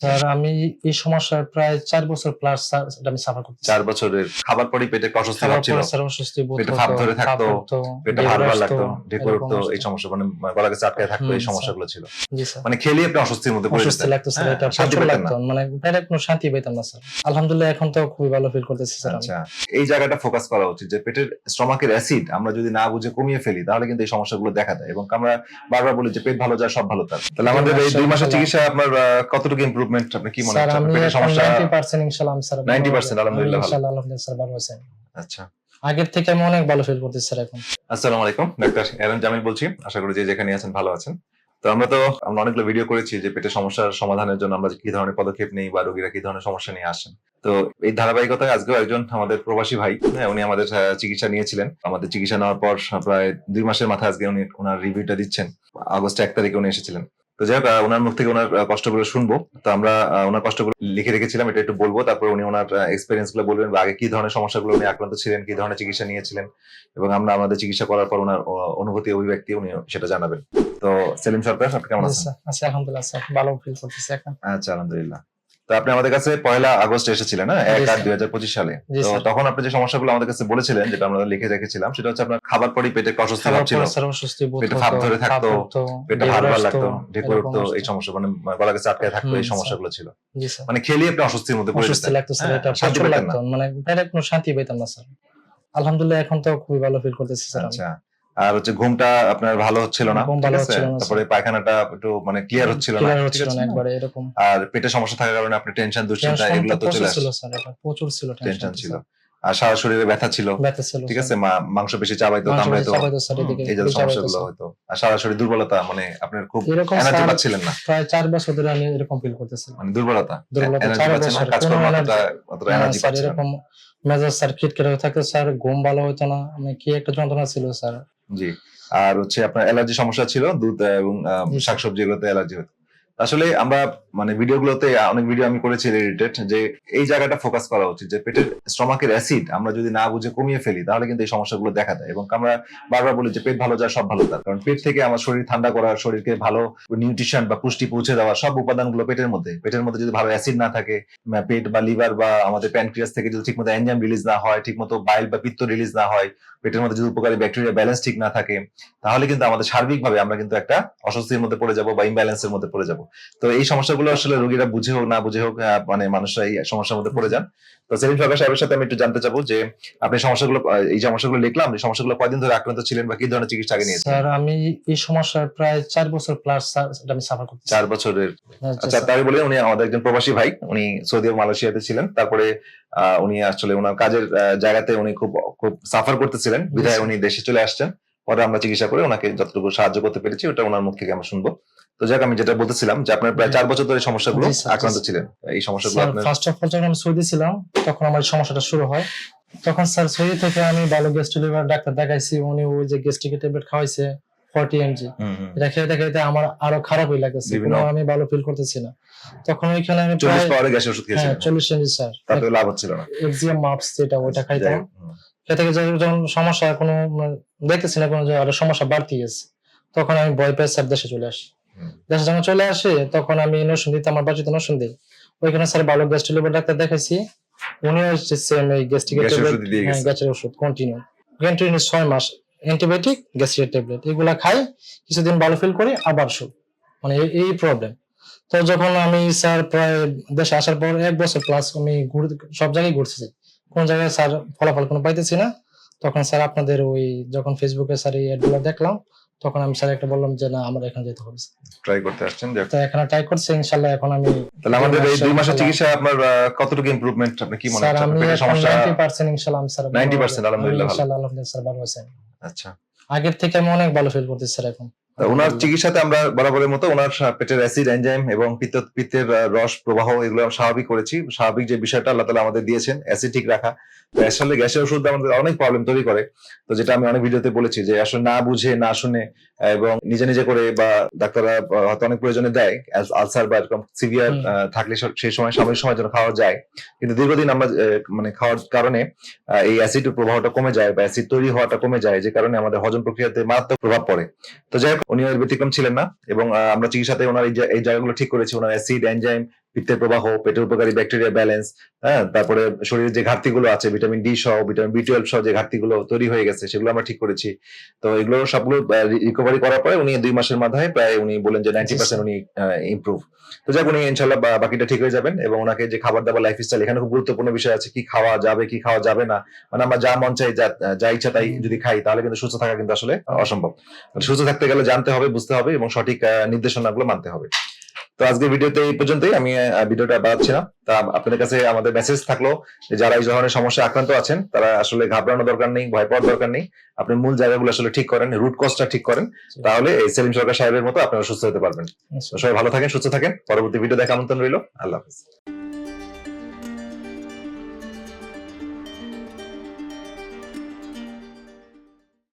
Sir আমি এই সমস্যার প্রায় চার বছর প্লাস স্যার আমি সাফার করছি চার বছরের খাবার পরে পেটে অস্বস্তি ভাব স্যার অস্বস্তি বোধ পেটে ভাপ ধরে থাকতো, পেটে ঢেকুর ভার ভার লাগতো উঠতো এই সমস্যা মানে গলা কাছে আটকে থাকতো এই সমস্যাগুলো ছিল। জি স্যার। মানে খেলে আপনি অস্বস্তির মধ্যে পড়ে অস্বস্তি লাগতো স্যার হ্যাঁ, এটা শান্তি। লাগতো। মানে কোনো শান্তি পেতাম না স্যার। আলহামদুলিল্লাহ এখন তো খুবই ভালো ফিল করতেছি স্যার আচ্ছা এই জায়গাটা ফোকাস করা উচিত যে পেটের স্টমাকের অ্যাসিড আমরা যদি না বুঝে কমিয়ে ফেলি তাহলে কিন্তু এই সমস্যাগুলো দেখা দেয়। এবং আমরা বারবার বলি যে পেট ভালো যায় সব ভালো থাকে তাহলে আমাদের এই দুই মাসের চিকিৎসা আপনার কতটুকু ইমপ্রুভমেন্ট আপনি কি মনে আমি সমস্যা? 90% ইনশাআল্লাহ স্যার 90% আলহামদুলিল্লাহ ইনশাআল্লাহ আলহামদুলিল্লাহ স্যার ভালো আছেন আচ্ছা। আগের থেকে আমি অনেক ভালো ফিল করতেছি স্যার এখন। আসসালামু আলাইকুম ডাক্তার এরন জামিল বলছি। আশা করি যে যেখানে আছেন ভালো আছেন। তো আমরা তো আমরা অনেকগুলো ভিডিও করেছি যে পেটের সমস্যার সমাধানের জন্য আমরা কি ধরনের পদক্ষেপ নেই বা রোগীরা কি ধরনের সমস্যা নিয়ে আসেন। তো এই ধারাবাহিকতায় আজকেও একজন আমাদের প্রবাসী ভাই হ্যাঁ উনি আমাদের চিকিৎসা নিয়েছিলেন। আমাদের চিকিৎসা নেওয়ার পর প্রায় দুই মাসের মাথায় আজকে উনি ওনার রিভিউটা দিচ্ছেন। আগস্ট এক তারিখে উনি এসেছিলেন। তো যাই হোক ওনার মুখ থেকে ওনার কষ্টগুলো শুনব। তো আমরা ওনার কষ্টগুলো লিখে রেখেছিলাম এটা একটু বলব। তারপর উনি ওনার এক্সপিরিয়েন্সগুলো বলবেন বা আগে কি ধরনের সমস্যাগুলো উনি আক্রান্ত ছিলেন কি ধরনের চিকিৎসা নিয়েছিলেন এবং আমরা আমাদের চিকিৎসা করার পর ওনার অনুভূতি অভিব্যক্তি উনি সেটা জানাবেন। তো সেলিম সরকার আপনি কেমন আছেন? আচ্ছা আলহামদুলিল্লাহ স্যার ভালো ফিল করতেছি এখন। আচ্ছা আলহামদুলিল্লাহ। তো আপনি আমাদের কাছে পয়লা আগস্ট এসেছিলেন হ্যাঁ? এক আট দুই হাজার পঁচিশ সালে। তো তখন আপনি যে সমস্যাগুলো আমাদের কাছে বলেছিলেন যেটা আমরা লিখে রেখেছিলাম সেটা হচ্ছে আপনার খাবার পরই পেটে ভাব ছিল। পেটে ধরে থাকতো, পেটে ভার ভার লাগতো এরকম উঠতো এই সমস্যা মানে গলা কাছে আটকে থাকতো এই সমস্যাগুলো ছিল। মানে খেলেই আপনি অস্বস্তির মধ্যে পড়ে অস্বস্তি লাগতো স্যার হ্যাঁ, এটা শান্তি প্রচুর না। মানে কোনো শান্তি পেতাম না স্যার। আলহামদুলিল্লাহ এখন তো খুবই ভালো ফিল করতেছি স্যার আচ্ছা। আর হচ্ছে ঘুমটা আপনার ভালো হচ্ছিল না তারপরে পায়খানাটা একটু মানে ক্লিয়ার হচ্ছিল না একবারে এরকম। আর পেটে সমস্যা থাকার কারণে আপনি টেনশন দুশ্চিন্তা এগুলো তো চলে ছিল আসছে। প্রচুর ছিল টেনশন ছিল। আর সারা শরীরে ব্যথা ছিল ঠিক আছে? মা মাংস বেশি চাবাইতো কামড়াইতো। এই চাপাইতো সমস্যাগুলো হতো আর সারা শরীর দুর্বলতা মানে আপনার খুব এনার্জি পাচ্ছিলেন না। প্রায় চার বছর ধরে আমি এরকম ফিল করতেছিলাম। মানে দুর্বলতা এনার্জি পাচ্ছেন না কাজ করার অতটা অতটা এনার্জি পাচ্ছেন না। এরকম মেজাজ স্যার খিটখিটে থাকতো স্যার ঘুম ভালো হতো না মানে কি একটা যন্ত্রণা ছিল স্যার জি আর হচ্ছে আপনার অ্যালার্জি সমস্যা ছিল দুধ এবং। শাকসবজি এগুলোতে অ্যালার্জি হতো আসলে আমরা মানে ভিডিওগুলোতে অনেক ভিডিও আমি করেছি রিলেটেড যে এই জায়গাটা ফোকাস করা উচিত, যে পেটের স্টমাকের অ্যাসিড আমরা যদি না বুঝে কমিয়ে ফেলি, তাহলে কিন্তু এই সমস্যাগুলো দেখা দেয়। এবং আমরা বারবার বলি যে, পেট ভালো যায়, সব ভালো যায়। কারণ পেট থেকে আমার শরীর ঠান্ডা করা, শরীরকে ভালো নিউট্রিশন বা পুষ্টি পৌঁছে দেওয়া, সব উপাদানগুলো পেটের মধ্যে। পেটের মধ্যে যদি ভালো অ্যাসিড না থাকে পেট বা লিভার বা আমাদের প্যানক্রিয়াস থেকে যদি ঠিকমতো এনজাইম রিলিজ না হয়, ঠিকমতো বাইল বা পিত্ত রিলিজ না হয়, পেটের মধ্যে যদি উপকারী ব্যাকটেরিয়া ব্যালেন্স ঠিক না থাকে, তাহলে কিন্তু আমাদের সার্বিকভাবে আমরা কিন্তু একটা অস্বস্তির মধ্যে পড়ে যাব বা ইমব্যালেন্সের মধ্যে পড়ে যাব। তো এই সমস্যাগুলো আসলে রোগীরা বুঝে হোক না বুঝে হোক মানে মানুষরা এই সমস্যার মধ্যে পড়ে যান। তো সেলিম সরকার সাহেবের সাথে আমি একটু জানতে চাবো যে আপনি সমস্যাগুলো এই সমস্যাগুলো লিখলাম এই সমস্যাগুলো কয়দিন ধরে আক্রান্ত ছিলেন বা কি ধরনের চিকিৎসা আগে নিয়েছেন? স্যার আমি এই সমস্যার প্রায় চার বছর প্লাস স্যার এটা আমি সাফার করতেছি। চার বছরের। আচ্ছা, আচ্ছা তাই বলে উনি আমাদের একজন প্রবাসী ভাই উনি সৌদি আরব মালয়েশিয়াতে ছিলেন। তারপরে আহ, উনি আসলে ওনার কাজের জায়গাতে উনি খুব খুব সাফার করতেছিলেন। বিধায় উনি দেশে চলে আসছেন। পরে আমরা চিকিৎসা করে ওনাকে যতটুকু সাহায্য করতে পেরেছি ওটা ওনার মুখ থেকে আমরা শুনব। তো যাক আমি যেটা বলতেছিলাম যে আপনার প্রায় চার বছর ধরে সমস্যাগুলো আক্রান্ত ছিলেন। এই সমস্যাগুলো আপনার ফার্স্ট অফ অল যখন আমি সৌদি ছিলাম তখন আমার সমস্যাটা শুরু হয়। তখন স্যার সৌদি থেকে আমি ভালো গেস্ট লিভার ডাক্তার দেখাইছি উনি ওই যে গ্যাস্ট্রিকের ট্যাবলেট খাওয়াইছে ফর্টি এমজি। এটা খেয়ে দেখাইতে আমার আরও খারাপই লাগতেছে আমি ভালো ফিল করতেছি না। তখন ওইখানে আমি চল্লিশ ওষুধ হ্যাঁ এমজি স্যার। তাতে লাভ হচ্ছিল না। এক্সিয়াম মাপস যেটা ওটা খাইতাম। খেতে যখন সমস্যা কোনো মানে দেখতেছি না কোনো যে আরও সমস্যা বাড়তি গেছে তখন আমি ভয় পেয়ে স্যার দেশে চলে আসি। দেশে যখন চলে আসি তখন আমি নসুন দিতে আমার বাড়িতে নসুন দিই। ওইখানে স্যার ভালো গ্যাস্ট্রিক লিভার ডাক্তার দেখাইছি। উনি হচ্ছে সেম এই গ্যাস্ট্রিকের ট্যাবলেট গ্যাসের ওষুধ কন্টিনিউ কন্টিনিউ ছয় মাস অ্যান্টিবায়োটিক গ্যাস্ট্রিকের ট্যাবলেট এগুলা খাই কিছুদিন ভালো ফিল করি আবার শুরু মানে এই- প্রবলেম তো যখন আমি স্যার প্রায় দেশে আসার পর এক বছর প্লাস আমি সব জায়গায় ঘুরতেছি কোন জায়গায় স্যার ফলাফল কোনো পাইতেছি না তখন স্যার আপনাদের ওই যখন ফেসবুকে স্যার এই অ্যাডগুলো দেখলাম তখন আমি স্যার একটা বললাম যে না আমার এখানে যেতে হবে ট্রাই করতে আসছেন যাক। তো এখানে ট্রাই করছি ইনশাল্লাহ এখন আমি তাহলে আমাদের এই দুই মাসের চিকিৎসা আপনার কতটুকু ইমপ্রুভমেন্ট আপনি কি মনে হচ্ছে আমি আপনার সমস্যা? নাইনটি পার্সেন্ট ইনশাল্লাহ আমি স্যার 90% আলহামদুলিল্লাহ ভালো। ইনশাল্লাহ আলহামদুলিল্লাহ স্যার ভালো আছেন আচ্ছা। আগের থেকে আমি অনেক ভালো ফিল করতেছি স্যার এখন। ওনার চিকিৎসাতে আমরা বরাবরের মতো ওনার পেটের অ্যাসিড এনজাইম এবং পিত্ত পিত্তের রস প্রবাহ এগুলো স্বাভাবিক করেছি। স্বাভাবিক যে বিষয়টা আল্লাহ তালা আমাদের দিয়েছেন অ্যাসিড ঠিক রাখা আসলে গ্যাসের ওষুধ আমাদের অনেক প্রবলেম তৈরি করে। তো যেটা আমি অনেক ভিডিওতে বলেছি যে আসলে না বুঝে না শুনে এবং নিজে নিজে করে বা ডাক্তাররা হয়তো অনেক প্রয়োজনে দেয়। আলসার বা এরকম সিভিয়ার থাকলে সেই সময় সাময়িক সময় যেন খাওয়া যায়। কিন্তু দীর্ঘদিন আমরা মানে খাওয়ার কারণে এই অ্যাসিড প্রবাহটা কমে যায় বা অ্যাসিড তৈরি হওয়াটা কমে যায় যে কারণে আমাদের হজম প্রক্রিয়াতে মারাত্মক প্রভাব পড়ে। তো যাই হোক উনি এর ব্যতিক্রম ছিলেন না এবং আমরা চিকিৎসাতে ওনার এই জায়গাগুলো ঠিক করেছি। ওনার অ্যাসিড এনজাইম পিত্তের প্রবাহ পেটের উপকারী ব্যাকটেরিয়া ব্যালেন্স হ্যাঁ? তারপরে শরীরের যে ঘাটতিগুলো আছে ভিটামিন ডি সহ ভিটামিন বি টুয়েলভ সহ যে ঘাটতিগুলো তৈরি হয়ে গেছে সেগুলো আমরা ঠিক করেছি। তো এগুলো সবগুলো রিকভারি করার পরে উনি দুই মাসের মাথায় প্রায় উনি বলেন যে নাইনটি পার্সেন্ট উনি ইমপ্রুভ তো যাক উনি ইনশাল্লাহ বাকিটা ঠিক হয়ে যাবেন এবং ওনাকে যে খাবার দাবার লাইফ স্টাইল এখানে খুব গুরুত্বপূর্ণ বিষয় আছে কি খাওয়া যাবে কি খাওয়া যাবে না। মানে আমরা যা মন চাই যা যা ইচ্ছা তাই যদি খাই তাহলে কিন্তু সুস্থ থাকা কিন্তু আসলে অসম্ভব। সুস্থ থাকতে গেলে জানতে হবে বুঝতে হবে এবং সঠিক নির্দেশনাগুলো মানতে হবে। তো আজকে ভিডিওতে এই পর্যন্তই। আমি ভিডিওটা বাড়াচ্ছি না তা আপনাদের কাছে আমাদের মেসেজ থাকল যে যারা এই ধরনের সমস্যা আক্রান্ত আছেন তারা আসলে ঘাবড়ানো দরকার নেই ভয় পাওয়ার দরকার নেই। আপনি মূল জায়গাগুলো আসলে ঠিক করেন রুট কজটা ঠিক করেন। তাহলে এই সেলিম সরকার সাহেবের মতো আপনারা সুস্থ হতে পারবেন। সবাই ভালো থাকেন সুস্থ থাকেন। পরবর্তী ভিডিও দেখা আমন্ত্রণ রইল। আল্লাহ হাফিজ।